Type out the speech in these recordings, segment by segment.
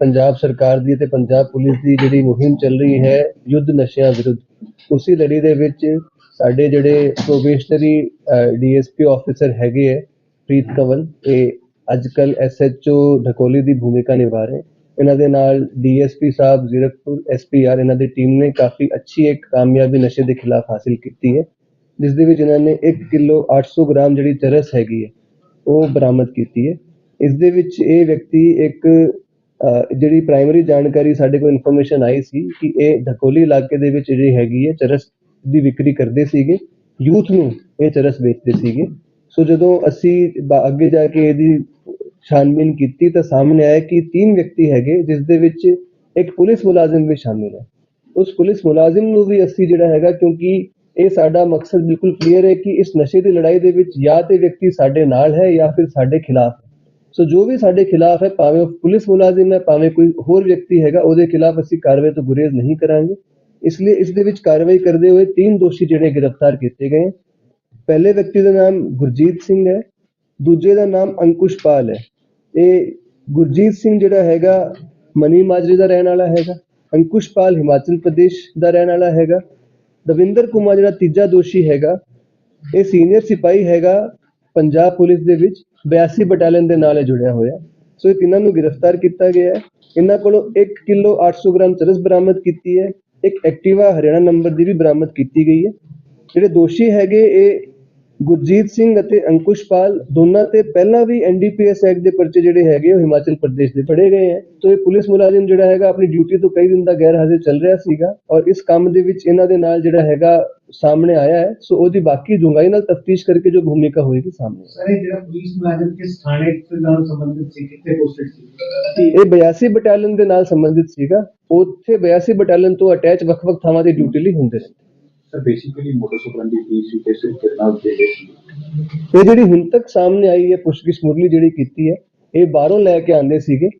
ਪੰਜਾਬ ਸਰਕਾਰ ਦੀ ਤੇ ਪੰਜਾਬ ਪੁਲਿਸ ਦੀ ਜਿਹੜੀ ਮੁਹਿੰਮ ਚੱਲ ਰਹੀ ਹੈ ਯੁੱਧ ਨਸ਼ਿਆਂ ਵਿਰੁੱਧ, ਉਸੇ ਲੜੀ ਦੇ ਵਿੱਚ ਸਾਡੇ ਜਿਹੜੇ ਪ੍ਰੋਬੇਸ਼ਨਰੀ ਡੀਐਸਪੀ ਆਫੀਸਰ ਹੈਗੇ ਹੈ, ਪ੍ਰੀਤ ਕੰਵਲ, ਇਹ ਅੱਜ ਅੱਜਕੱਲ ਐਸਐਚਓ ਢਕੋਲੀ ਦੀ ਭੂਮਿਕਾ ਨਿਭਾ ਰਹੇ। ਇਹਨਾਂ ਦੇ ਨਾਲ ਡੀਐਸਪੀ ਸਾਹਿਬ, ਜ਼ੀਰਕਪੁਰ ਐਸਪੀਆਰ ਇਹਨਾਂ ਦੀ ਟੀਮ ਨੇ ਕਾਫੀ ਅੱਛੀ ਇੱਕ ਕਾਮਯਾਬੀ ਨਸ਼ੇ ਦੇ ਖਿਲਾਫ ਹਾਸਿਲ ਕੀਤੀ ਹੈ। ਜਿਸ ਦੇ ਵਿੱਚ ਇਹਨਾਂ ਨੇ 1 ਕਿਲੋ 800 ਗ੍ਰਾਮ ਜਿਹੜੀ ਚਰਸ ਹੈਗੀ ਹੈ, ਉਹ ਬਰਾਮਦ ਕੀਤੀ ਹੈ। ਇਸ ਦੇ ਵਿੱਚ ਇਹ ਵਿਅਕਤੀ ਇੱਕ ਜਿਹੜੀ ਪ੍ਰਾਇਮਰੀ ਜਾਣਕਾਰੀ ਸਾਡੇ ਕੋਲ ਇਨਫੋਰਮੇਸ਼ਨ ਆਈ ਸੀ ਕਿ ਇਹ ਢਕੋਲੀ ਇਲਾਕੇ ਦੇ ਵਿੱਚ ਜਿਹੜੀ ਹੈਗੀ ਹੈ ਚਰਸ ਦੀ ਵਿਕਰੀ ਕਰਦੇ ਸੀਗੇ, ਯੂਥ ਨੂੰ ਇਹ ਚਰਸ ਵੇਚਦੇ ਸੀਗੇ। ਸੋ ਜਦੋਂ ਅਸੀਂ ਬ- ਅੱਗੇ ਜਾ ਕੇ ਇਹਦੀ ਛਾਨਬੀਨ ਕੀਤੀ ਤਾਂ ਸਾਹਮਣੇ ਆਇਆ ਕਿ ਤਿੰਨ ਵਿਅਕਤੀ ਹੈਗੇ, ਜਿਸ ਦੇ ਵਿੱਚ ਇੱਕ ਪੁਲਿਸ ਮੁਲਾਜ਼ਮ ਵੀ ਸ਼ਾਮਿਲ ਹੈ। ਉਸ ਪੁਲਿਸ ਮੁਲਾਜ਼ਮ ਨੂੰ ਵੀ ਅਸੀਂ ਜਿਹੜਾ ਹੈਗਾ, ਕਿਉਂਕਿ ਇਹ ਸਾਡਾ ਮਕਸਦ ਬਿਲਕੁਲ ਕਲੀਅਰ ਹੈ ਕਿ ਇਸ ਨਸ਼ੇ ਦੀ ਲੜਾਈ ਦੇ ਵਿੱਚ ਜਾਂ ਤੇ ਵਿਅਕਤੀ ਸਾਡੇ ਨਾਲ ਹੈ ਜਾਂ ਫਿਰ ਸਾਡੇ ਖਿਲਾਫ ਸੋ ਜੋ ਵੀ ਸਾਡੇ ਖਿਲਾਫ ਹੈ, ਭਾਵੇਂ ਉਹ ਪੁਲਿਸ ਮੁਲਾਜ਼ਮ ਹੈ, ਭਾਵੇਂ ਕੋਈ ਹੋਰ ਵਿਅਕਤੀ ਹੈਗਾ, ਉਹਦੇ ਖਿਲਾਫ ਅਸੀਂ ਕਾਰਵਾਈ ਤੋਂ ਗੁਰੇਜ਼ ਨਹੀਂ ਕਰਾਂਗੇ। ਇਸ ਲਈ ਇਸ ਦੇ ਵਿੱਚ ਕਾਰਵਾਈ ਕਰਦੇ ਹੋਏ ਤਿੰਨ ਦੋਸ਼ੀ ਜਿਹੜੇ ਗ੍ਰਿਫਤਾਰ ਕੀਤੇ ਗਏ ਪਹਿਲੇ ਵਿਅਕਤੀ ਦਾ ਨਾਮ ਗੁਰਜੀਤ ਸਿੰਘ ਹੈ, ਦੂਜੇ ਦਾ ਨਾਮ ਅੰਕੁਸ਼ ਪਾਲ ਹੈ। ਇਹ ਗੁਰਜੀਤ ਸਿੰਘ ਜਿਹੜਾ ਹੈਗਾ, ਮਨੀ ਮਾਜਰੇ ਦਾ ਰਹਿਣ ਵਾਲਾ ਹੈਗਾ, ਅੰਕੁਸ਼ ਪਾਲ ਹਿਮਾਚਲ ਪ੍ਰਦੇਸ਼ ਦਾ ਰਹਿਣ ਵਾਲਾ ਹੈਗਾ। ਦਵਿੰਦਰ ਕੁਮਾਰ ਜਿਹੜਾ ਤੀਜਾ ਦੋਸ਼ੀ ਹੈਗਾ, ਇਹ ਸੀਨੀਅਰ ਸਿਪਾਹੀ ਹੈਗਾ ਪੰਜਾਬ ਪੁਲਿਸ ਦੇ ਵਿੱਚ 82 ਬਟਾਲੀਅਨ ਦੇ ਨਾਲ ਜੁੜਿਆ ਹੋਇਆ। ਸੋ ਇਹ ਤਿੰਨਾਂ ਨੂੰ ਗ੍ਰਿਫਤਾਰ ਕੀਤਾ ਗਿਆ ਹੈ। ਇਹਨਾਂ ਕੋਲੋਂ 1 ਕਿਲੋ 800 ਗ੍ਰਾਮ ਚਰਸ ਬਰਾਮਦ ਕੀਤੀ ਹੈ। ਇੱਕ ਐਕਟਿਵਾ ਹਰਿਆਣਾ ਨੰਬਰ ਦੀ ਵੀ ਬਰਾਮਦ ਕੀਤੀ ਗਈ ਹੈ। ਜਿਹੜੇ ਦੋਸ਼ੀ ਹੈਗੇ ਇਹ ਗੁਰਜੀਤ ਸਿੰਘ ਅਤੇ ਅੰਕੁਸ਼ ਪਾਲ, ਦੋਨਾਂ ਤੇ ਪਹਿਲਾਂ ਵੀ ਐਨਡੀਪੀਐਸ ਐਕਟ ਦੇ ਪਰਚੇ ਜਿਹੜੇ ਹੈਗੇ ਉਹ ਹਿਮਾਚਲ ਪ੍ਰਦੇਸ਼ ਦੇ ਫੜੇ ਗਏ ਹੈ। ਤੋਂ ਇਹ ਪੁਲਿਸ ਮੁਲਾਜ਼ਮ ਜਿਹੜਾ ਹੈਗਾ, ਆਪਣੀ ਡਿਊਟੀ ਤੋਂ ਕਈ ਦਿਨ ਦਾ ਗੈਰ ਹਾਜ਼ਰ ਚੱਲ ਰਿਹਾ ਸੀਗਾ ਔਰ ਇਸ ਕੰਮ ਦੇ ਵਿੱਚ ਇਹਨਾਂ ਦੇ ਨਾਲ ਜਿਹੜਾ ਹੈਗਾ ਸਾਹਮਣੇ ਆਇਆ ਹੈ ਸੋ ਉਹਦੀ ਬਾਕੀ ਡੂੰਘਾਈ ਨਾਲ ਤਫਤੀਸ਼ ਕਰਕੇ ਜੋ ਭੂਮਿਕਾ ਹੋਏਗੀ ਸਾਹਮਣੇ ਸਰ ਇਹ ਜਿਹੜਾ ਪੁਲਿਸ ਮੁਲਾਜ਼ਮ ਕਿਸ ਥਾਣੇ ਦੇ ਨਾਲ ਸੰਬੰਧਿਤ ਸੀ ਕਿੱਥੇ ਪੋਸਟਡ ਸੀ? ਇਹ 82 ਬਟਾਲੀਅਨ ਦੇ ਨਾਲ ਸੰਬੰਧਿਤ ਸੀਗਾ। ਉੱਥੇ 82 ਬਟਾਲੀਅਨ ਤੋਂ ਅਟੈਚ ਵੱਖ-ਵੱਖ ਥਾਵਾਂ ਤੇ ਡਿਊਟੀ ਲਈ ਹੁੰਦੇ ਨੇ। ਸਰ ਬੇਸਿਕਲੀ ਮੋਟਰ ਸੁਪਰੰਡੀ ਕੀ ਸੀ ਕਿਸ ਤਰੀਕੇ ਨਾਲ ਦੇ ਸੀ? ਇਹ ਜਿਹੜੀ ਹੁਣ ਤੱਕ ਸਾਹਮਣੇ ਆਈ ਹੈ ਪੁੱਛਗਿੱਛ ਮੁਰਲੀ ਜਿਹੜੀ ਕੀਤੀ ਹੈ ਇਹ ਬਾਹਰੋਂ ਲੈ ਕੇ ਆਂਦੇ ਸੀਗੇ।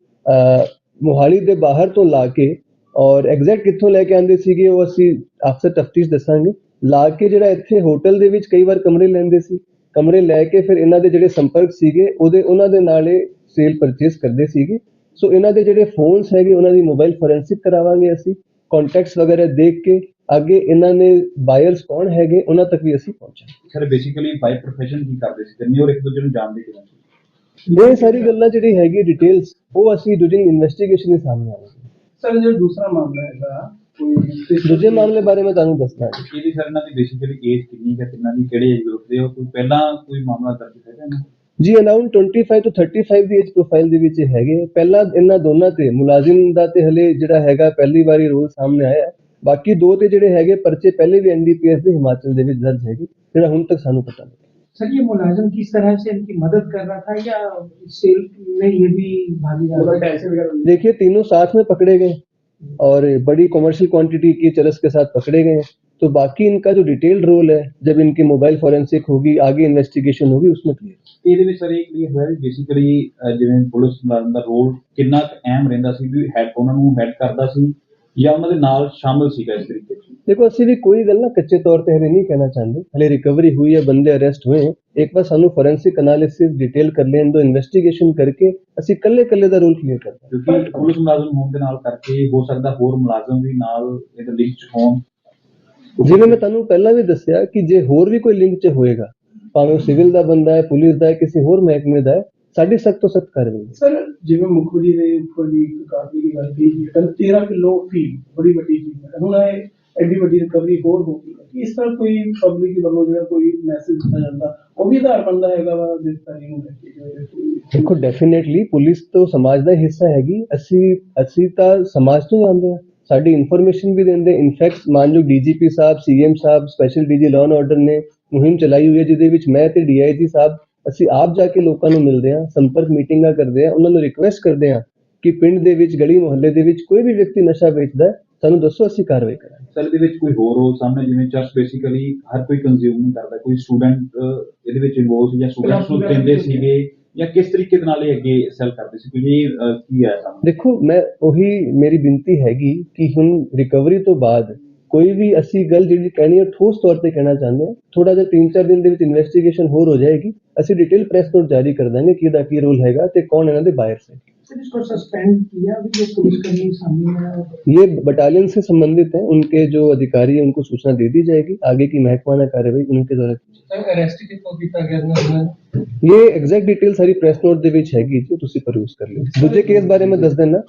ਮੋਹਾਲੀ ਦੇ ਬਾਹਰ ਤੋਂ ਲਾ ਕੇ ਔਰ ਐਗਜ਼ੈਕਟ ਕਿੱਥੋਂ ਲੈ ਕੇ ਆਂਦੇ ਸੀਗੇ ਉਹ ਅਸੀਂ ਅਫਸਰ ਤਫਤੀਸ਼ ਦੱਸਾਂਗੇ। ਲਾ ਕੇ ਜਿਹੜਾ ਇੱਥੇ ਹੋਟਲ ਦੇ ਵਿੱਚ ਕਈ ਵਾਰ ਕਮਰੇ ਲੈਂਦੇ ਸੀ। ਕਮਰੇ ਲੈ ਕੇ ਫਿਰ ਇਹਨਾਂ ਦੇ ਜਿਹੜੇ ਸੰਪਰਕ ਸੀਗੇ ਉਹਦੇ ਉਹਨਾਂ ਦੇ ਨਾਲ ਇਹ ਸੇਲ ਪਰਚੇਸ ਕਰਦੇ ਸੀਗੇ। ਸੋ ਇਹਨਾਂ ਦੇ ਜਿਹੜੇ ਫੋਨਸ ਹੈਗੇ ਉਹਨਾਂ ਦੀ ਮੋਬਾਈਲ ਫੋਰੈਂਸਿਕ ਕਰਾਵਾਂਗੇ ਅਸੀਂ। ਕੰਟੈਕਟਸ ਵਗੈਰਾ ਦੇਖ ਕੇ ਅੱਗੇ ਇਹਨਾਂ ਨੇ ਬਾਇਰਸ ਕੌਣ ਹੈਗੇ ਉਹਨਾਂ ਤੱਕ ਵੀ ਅਸੀਂ ਪਹੁੰਚਾਂਗੇ। ਸਰ ਬੇਸਿਕਲੀ ਬਾਈ ਪ੍ਰੋਫੈਸ਼ਨ ਕੀ ਕਰਦੇ ਸੀ? ਤੇ ਹੋਰ ਇੱਕ ਦੂਜੇ ਨੂੰ ਜਾਣਦੇ ਕਿਵੇਂ ਸੀ? ਇਹ ਸਾਰੀ ਗੱਲਾਂ ਜਿਹੜੀ ਹੈਗੀ ਡਿਟੇਲਸ ਉਹ ਅਸੀਂ ਡੂਰਿੰਗ ਇਨਵੈਸਟੀਗੇਸ਼ਨ ਦੇ ਸਾਹਮਣੇ ਆਵਾਂਗੇ। ਸਰ ਜਿਹੜਾ ਦੂਸਰਾ ਮਾਮਲਾ ਹੈਗਾ ਦੂਜੇ ਮਾਮਲੇ ਬਾਰੇ ਮੈਂ ਤੁਹਾਨੂੰ ਦੱਸਣਾ ਹੈ ਇਹਦੀ ਸਰ ਇਹਨਾਂ ਦੀ ਬੇਸਿਕਲੀ ਏਜ ਕਿੰਨੀ ਹੈ ਕਿੰਨਾ ਦੀ ਕਿਹੜੇ ਏਜ ਗਰੁੱਪ ਦੇ ਹੋ ਕੋਈ ਪਹਿਲਾਂ ਕੋਈ ਮਾਮਲਾ ਦਰਜ ਹੈਗਾ ਇਹਨਾਂ ਦਾ? ਜੀ ਅਰਾਊਂਡ 25 ਤੋਂ 35 ਦੀ ਏਜ ਪ੍ਰੋਫਾਈਲ ਦੇ ਵਿੱਚ ਇਹ ਹੈਗੇ ਪਹਿਲਾਂ ਇਹਨਾਂ ਦੋਨਾਂ ਤੇ ਮੁਲਾਜ਼ਮ ਦਾ ਤੇ ਹਲੇ ਜਿਹੜਾ ਹੈਗਾ ਪਹਿਲੀ ਵਾਰੀ ਰੋਲ ਸਾਹਮਣੇ ਆਇਆ ਹੈ। ਬਾਕੀ ਦੋ ਤੇ ਜਿਹੜੇ ਹੈਗੇ ਪਰਚੇ ਪਹਿਲੇ ਵੀ ਐਨਡੀਪੀਐਸ ਦੇ ਹਿਮਾਚਲ ਦੇ ਵਿੱਚ ਦਰਜ ਹੈਗੇ ਜਿਹੜਾ ਹੁਣ ਤੱਕ ਸਾਨੂੰ ਪਤਾ ਨਹੀਂ सर ये मुलाजिम किस तरह से इनकी मदद कर रहा था या सेल में ये भी भागीदार पैसे वगैरह देखिए तीनों साथ में पकड़े गए और बड़ी कमर्शियल क्वांटिटी की चरस के साथ पकड़े गए हैं तो बाकी इनका जो डिटेल्ड रोल है जब इनकी मोबाइल फॉरेंसिक होगी आगे इन्वेस्टिगेशन होगी उसमें क्लियर ਇਹਦੇ ਵਿੱਚ ਸਰ ਇਹ ਕਲੀਅਰ ਹੋਇਆ ਵੀ ਬੇਸਿਕਲੀ ਜਿਵੇਂ ਪੁਲਿਸ ਮੁਲਾਜ਼ਮ ਦਾ ਰੋਲ ਕਿੰਨਾ ਕੁ ਅਹਿਮ ਰਹਿੰਦਾ ਸੀ ਵੀ ਹੈਡ ਉਹਨਾਂ ਨੂੰ ਹੈਡ ਕਰਦਾ ਸੀ ਜਾਂ ਉਹਨਾਂ ਦੇ ਨਾਲ ਸ਼ਾਮਲ ਸੀਗਾ ਇਸ ਤਰੀਕੇ ਦੇਖੋ ਅਸੀਂ ਵੀ ਕੋਈ ਗੱਲ ਨਾ ਕੱਚੇ ਤੌਰ ਤੇ ਹਲੇ ਨਹੀਂ ਕਹਿਣਾ ਚਾਹੁੰਦੇ। ਹਲੇ ਰਿਕਵਰੀ ਹੋਈ ਹੈ ਬੰਦੇ ਅਰੈਸਟ ਹੋਏ ਇੱਕ ਵਾਰ ਸਾਨੂੰ ਫੋਰੈਂਸਿਕ ਐਨਾਲਿਸਿਸ ਡਿਟੇਲ ਕਰ ਲੈਣ ਦੋ ਇਨਵੈਸਟੀਗੇਸ਼ਨ ਕਰਕੇ ਅਸੀਂ ਕੱਲੇ ਕੱਲੇ ਦਾ ਰੋਲ ਕਲੀਅਰ ਕਰਦੇ ਕਿਉਂਕਿ ਪੁਲਿਸ ਮੁਲਾਜ਼ਮ ਹੋਣ ਦੇ ਨਾਲ ਕਰਕੇ ਹੋ ਸਕਦਾ ਹੋਰ ਮੁਲਾਜ਼ਮ ਵੀ ਨਾਲ ਇਹਦੇ ਲਿੰਕ ਚ ਹੋਣ। ਜਿਵੇਂ ਮੈਂ ਤੁਹਾਨੂੰ ਪਹਿਲਾਂ ਵੀ ਦੱਸਿਆ ਕਿ ਜੇ ਹੋਰ ਵੀ ਕੋਈ ਲਿੰਕ ਚ ਹੋਏਗਾ ਭਾਵੇਂ ਉਹ ਸਿਵਲ ਦਾ ਬੰਦਾ ਹੈ ਪੁਲਿਸ ਦਾ ਹੈ ਕਿਸੇ ਹੋਰ ਮਹਿਕਮੇ ਦਾ ਹੈ ਸਾਡੀ ਸਖਤ ਤੋਂ ਸਖਤ ਕਾਰਵਾਈ ਸਰ ਜਿਵੇਂ ਮੁਖਬਰੀ ਦੇ ਉੱਪਰ ਵੀ ਕਾਰਵਾਈ ਦੀ ਗੱਲ ਕੀਤੀ ਹੈ 13 ਕਿਲੋ ਫੀ ਬੜੀ ਵੱਡੀ ਚੀਜ਼ ਹੈ। ਹੁਣ ਇਹ ਐਡੀ ਵੱਡੀ ਰਿਕਵਰੀ ਹੋਰ ਹੋ ਗਈ। ਇਸ ਤਰ੍ਹਾਂ ਕੋਈ ਪਬਲਿਕ ਵੱਲੋਂ ਜਿਹੜਾ ਕੋਈ ਮੈਸੇਜ ਦਿੱਤਾ ਜਾਂਦਾ, ਉਹ ਵੀ ਆਧਾਰ ਬਣਦਾ ਹੈਗਾ ਵਾ ਗ੍ਰਿਫਤਾਰੀ ਨੂੰ ਦੇਖੋ ਡੈਫੀਨੇਟਲੀ ਪੁਲਿਸ ਤੋਂ ਸਮਾਜ ਦਾ ਹਿੱਸਾ ਹੈਗੀ। ਅਸੀਂ ਅਸੀਂ ਤਾਂ ਸਮਾਜ ਤੋਂ ਹੀ ਆਉਂਦੇ ਹਾਂ। ਸਾਡੀ ਇਨਫੋਰਮੇਸ਼ਨ ਵੀ ਦਿੰਦੇ। ਇਨਫੈਕਟ ਮਾਨਯੋਗ ਡੀਜੀਪੀ ਸਾਹਿਬ CM Sahib special DG law and order ਨੇ ਮੁਹਿੰਮ ਚਲਾਈ ਹੋਈ ਹੈ, ਜਿਹਦੇ ਵਿੱਚ ਮੈਂ ਤੇ ਡੀਆਈਜੀ ਸਾਹਿਬ, ਅਸੀਂ ਆਪ ਜਾ ਕੇ ਲੋਕਾਂ ਨੂੰ ਮਿਲਦੇ ਹਾਂ, ਸੰਪਰਕ ਮੀਟਿੰਗਾਂ ਕਰਦੇ ਹਾਂ, ਉਹਨਾਂ ਨੂੰ ਰਿਕੁਐਸਟ ਕਰਦੇ ਹਾਂ ਕਿ ਪਿੰਡ ਦੇ ਵਿੱਚ, ਗਲੀ ਮੁਹੱਲੇ ਦੇ ਵਿੱਚ ਕੋਈ ਵੀ ਵਿਅਕਤੀ ਨਸ਼ਾ ਵੇਚਦਾ ਹੈ ਸਾਨੂੰ ਦੱਸੋ ਅਸੀਂ ਕਾਰਵਾਈ ਕਰਾਂਗੇ। ਸਰ ਇਹਦੇ ਵਿੱਚ ਕੋਈ ਹੋਰ ਰੋਲ ਸਾਹਮਣੇ ਜਿਵੇਂ ਚਰਚ ਬੇਸਿਕਲੀ ਹਰ ਕੋਈ ਕੰਜ਼ਿਊਮ ਨਹੀਂ ਕਰਦਾ। ਕੋਈ ਸਟੂਡੈਂਟ ਇਹਦੇ ਵਿੱਚ ਇਨਵੋਲਵ ਸੀ ਜਾਂ ਸਟੂਡੈਂਟਸ ਨੂੰ ਦਿੰਦੇ ਸੀਗੇ ਜਾਂ ਕਿਸ ਤਰੀਕੇ ਦੇ ਨਾਲ ਇਹ ਅੱਗੇ ਸੈਲ ਕਰਦੇ ਸੀ? ਕੋਈ ਇਹ ਕੀ ਆਇਆ ਸਾਹਮਣੇ? ਦੇਖੋ ਮੈਂ ਉਹੀ ਮੇਰੀ ਬੇਨਤੀ ਹੈਗੀ ਕਿ ਹੁਣ ਰਿਕਵਰੀ ਤੋਂ ਬਾਅਦ ਕੋਈ ਵੀ ਅਸੀਂ ਗੱਲ ਜਿਹੜੀ ਕਹਿਣੀ ਹੈ ਠੋਸ ਤੌਰ ਤੇ ਕਹਿਣਾ ਚਾਹੁੰਦੇ ਹਾਂ। ਥੋੜਾ ਜਿਹਾ 3-4 ਦਿਨ ਦੇ ਵਿੱਚ ਇਨਵੈਸਟੀਗੇਸ਼ਨ ਹੋਰ ਹੋ ਜਾਏਗੀ। ਅਸੀਂ ਡਿਟੇਲ ਪ੍ਰੈਸ ਨੋਟ ਜਾਰੀ ਕਰ ਦਾਂਗੇ ਕਿ ਇਹਦਾ ਕੀ ਰੋਲ ਹੈਗਾ ਤੇ ਕੌਣ ਇਹਨਾਂ ਦੇ ਬਾਇਰਸ ਹੈ सर इसको सस्पेंड किया अभी जो पुलिसकर्मी सामने आया ये बटालियन से संबंधित हैं उनके जो अधिकारी हैं उनको सूचना दे दी जाएगी आगे की महकमाना कार्यवाही उनके द्वारा की ਸਰ ਅਰੈਸਟ ਕਿੱਥੋਂ ਕੀਤਾ ਗਿਆ ਇਹਨਾਂ ਨੂੰ ਜਾਏਗੀ। ਇਹ ਐਗਜ਼ੈਕਟ ਡਿਟੇਲ ਸਾਰੀ ਪ੍ਰੈਸ ਨੋਟ ਦੇ ਵਿੱਚ ਹੈਗੀ ਜੋ ਤੁਸੀਂ ਪਰੂਸ ਕਰ ਲਿਓ ਦੂਜੇ ਕੇਸ ਬਾਰੇ ਮੈਂ ਦੱਸ ਦਿੰਦਾ